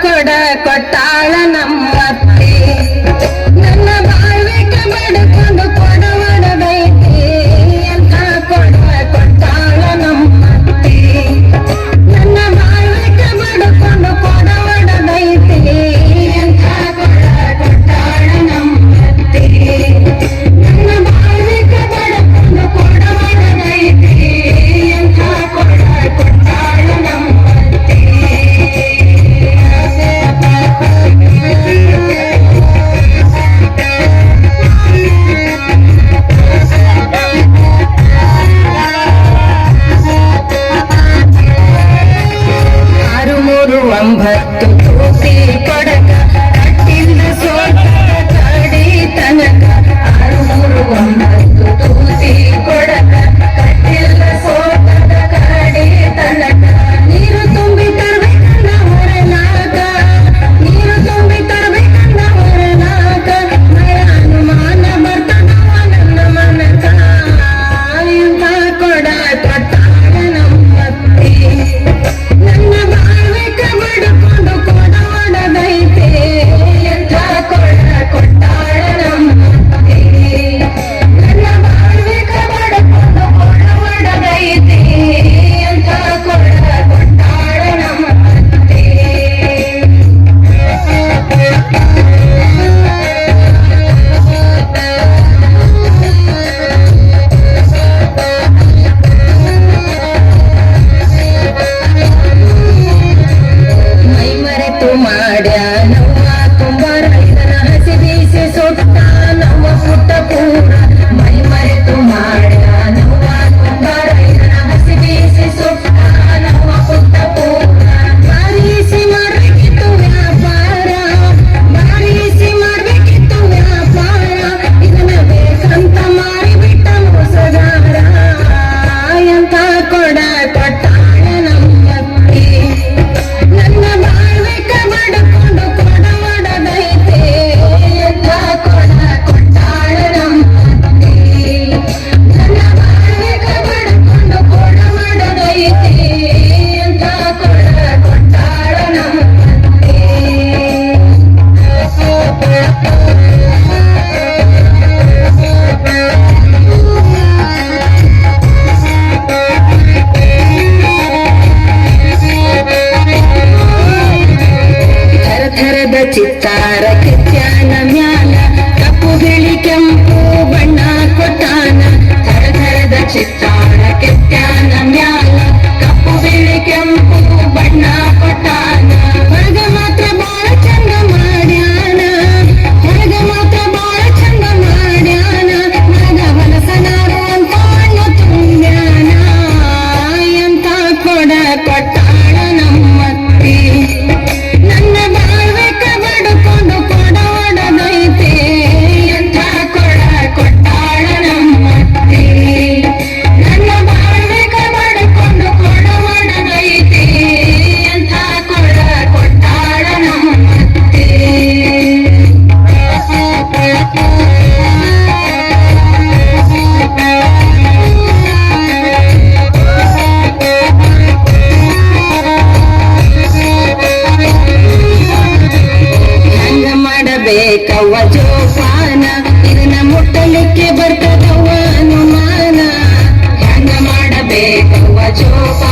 ಕೊಡ ಕೊಟ್ಟಾಳ ನಮ್ಮತ್ತೆ ನನ್ನ ಬಾಳ್ವಿಕ ಬಡ್ಕೊಂಡು ಕೊಡ chicha. ಬೇಕವ್ವ ಜೋಪಾನ ಇದನ್ನ ಮುಟ್ಟಲಿಕ್ಕೆ ಬರ್ತದವ್ವ ಅನುಮಾನ. ಹೆಂಗ ಮಾಡಬೇಕವ್ವ ಜೋಪಾನ?